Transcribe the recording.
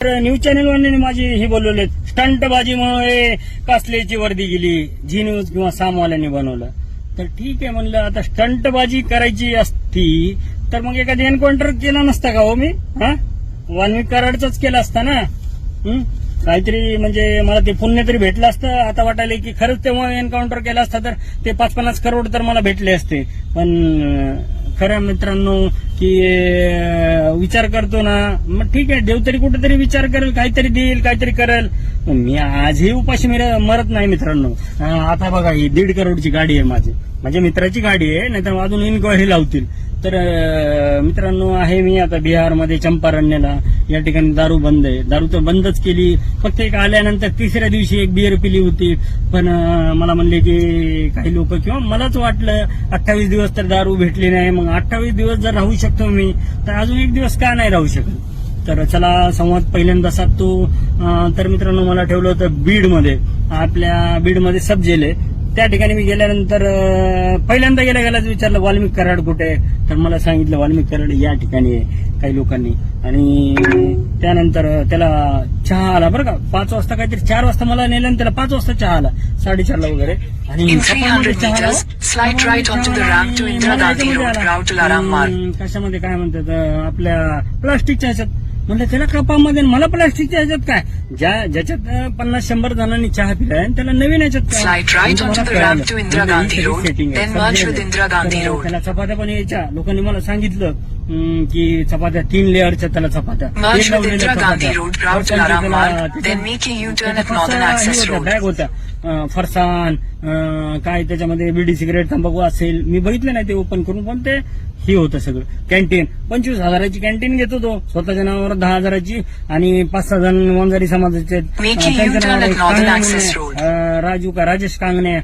तर न्यूज चॅनलवाल्यांनी माझी हे बोलवले स्टंटबाजीमुळे कासलेची वर्दी गेली? जी न्यूज किंवा सामवाल्यांनी बनवलं. तर ठीक आहे म्हणलं आता स्टंटबाजी करायची असती तर मग एखादी एन्काउंटर केला नसता का हो मी? हा? वाल्मिक कराडचाच केला असता ना? काहीतरी म्हणजे मला ते पुण्य तरी भेटलं असतं. आता वाटायला की खरंच तेव्हा एन्काउंटर केला असता तर ते पाच पन्नास करोड तर मला भेटले असते. पण खऱ्या खरं मित्रांनो की विचार करतो ना. मग ठीक आहे देव तरी कुठेतरी विचार करेल काहीतरी देईल काहीतरी करेल. पण मी आजही उपाशी मरत नाही मित्रांनो. आता बघा ही दीड करोडची गाडी आहे माझी. माझ्या मित्राची गाडी आहे नाही तर अजून इन्क्वायरी लावतील. तर मित्रांनो आहे मी आता बिहारमध्ये चंपारण्याला. या ठिकाणी दारू बंद आहे. दारू तर बंदच केली. फक्त एक आल्यानंतर तिसऱ्या दिवशी एक बिअर पिली होती. पण मला म्हणले की काही लोक किंवा मलाच वाटलं अठ्ठावीस दिवस तर दारू भेटली नाही. मग अठ्ठावीस दिवस जर राहू शकतो मी तर अजून एक दिवस का नाही राहू शकत? तर चला संवाद पहिल्यांदा साधतो. तर मित्रांनो मला ठेवलं होतं बीडमध्ये. आपल्या बीडमध्ये सब जेल आहे. त्या ठिकाणी मी गेल्यानंतर पहिल्यांदा गेल्या गेल्याच विचारलं वाल्मिक कराड कुठे? तर मला सांगितलं वाल्मिक कराड या ठिकाणी आहे काही लोकांनी आणि त्यानंतर त्याला चहा आला बरं का पाच वाजता काहीतरी चार वाजता मला नेलं आणि त्याला पाच वाजता चहा आला साडेचारला वगैरे आणि In सकाळमध्ये 300 चहा आला. meters, slide right onto the ramp to Indira मला Gandhi याच्यामध्ये Road, आला. Rao Tullaram Marg. हम्म, कशामध्ये काय म्हणतात आपल्या प्लास्टिकच्या ह्याच्यात म्हणलं त्याला कपामध्ये मला प्लास्टिकच्या ह्याच्यात काय? ज्या ज्याच्यात पन्नास शंभर जणांनी चहा पिलाय आणि त्याला नवीन ह्याच्यात right म्हणजे म्हणजे आहे. त्याला चपात्या पण यायच्या. लोकांनी मला सांगितलं की चपात्या तीन लेअरच्या त्याला चपात्या. बॅग होत्या अं, काय त्याच्यामध्ये बिडी सिगरेट तंबाखू असेल. मी बघितलं नाही ते ओपन करून पण ते हे होतं सगळं. कॅन्टीन पंचवीस हजाराची कॅन्टीन घेत होतो स्वतःच्या नावावर दहा हजाराची आणि पाच सहा जण वंजारी समाजाचे राजू का राजेश कांगणे.